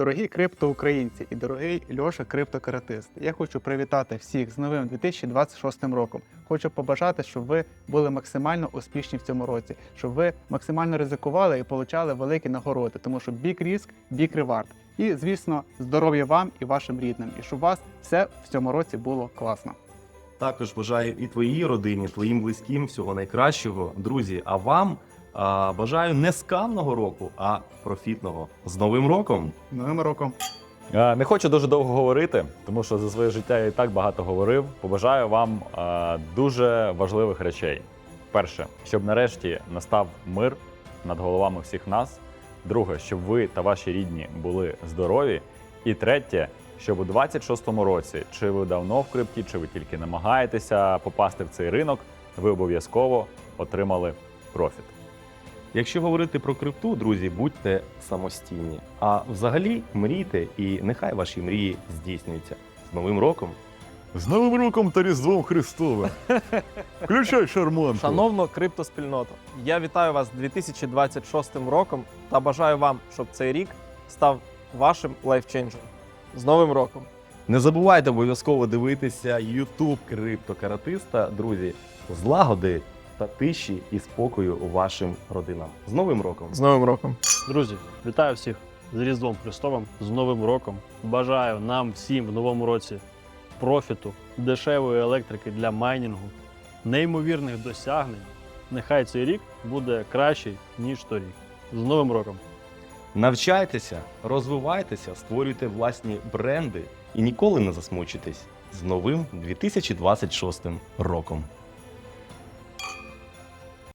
Дорогі криптоукраїнці і дорогий Льоша криптокаратист, я хочу привітати всіх з новим 2026 роком. Хочу побажати, щоб ви були максимально успішні в цьому році, щоб ви максимально ризикували і получали великі нагороди, тому що big risk, big reward. І, звісно, здоров'я вам і вашим рідним, і щоб у вас все в цьому році було класно. Також бажаю і твоїй родині, твоїм близьким всього найкращого. Друзі, а вам а, бажаю не скамного року, а профітного. З Новим роком! Новим роком! Е, Не хочу дуже довго говорити, тому що за своє життя я і так багато говорив. Побажаю вам е, дуже важливих речей. Перше, щоб нарешті настав мир над головами всіх нас. Друге, щоб ви та ваші рідні були здорові. І третє, щоб у 26-му році, чи ви давно в крипті, чи ви тільки намагаєтеся попасти в цей ринок, ви обов'язково отримали профіт. Якщо говорити про крипту, друзі, будьте самостійні. А взагалі мрійте, і нехай ваші мрії здійснюються. З Новим роком! З Новим роком та Різдвом Христовим. Включай шарманку. Шановно криптоспільноту, я вітаю вас з 2026 роком та бажаю вам, щоб цей рік став вашим лайфченджером. З Новим роком! Не забувайте обов'язково дивитися YouTube криптокаратиста, друзі, злагоди та тиші і спокою вашим родинам. З Новим роком! З Новим роком! Друзі, вітаю всіх з Різдвом Христовим, з Новим роком. Бажаю нам всім в новому році профіту, дешевої електрики для майнінгу, неймовірних досягнень. Нехай цей рік буде кращий, ніж торік. З Новим роком! Навчайтеся, розвивайтеся, створюйте власні бренди і ніколи не засмучуйтесь з новим 2026 роком.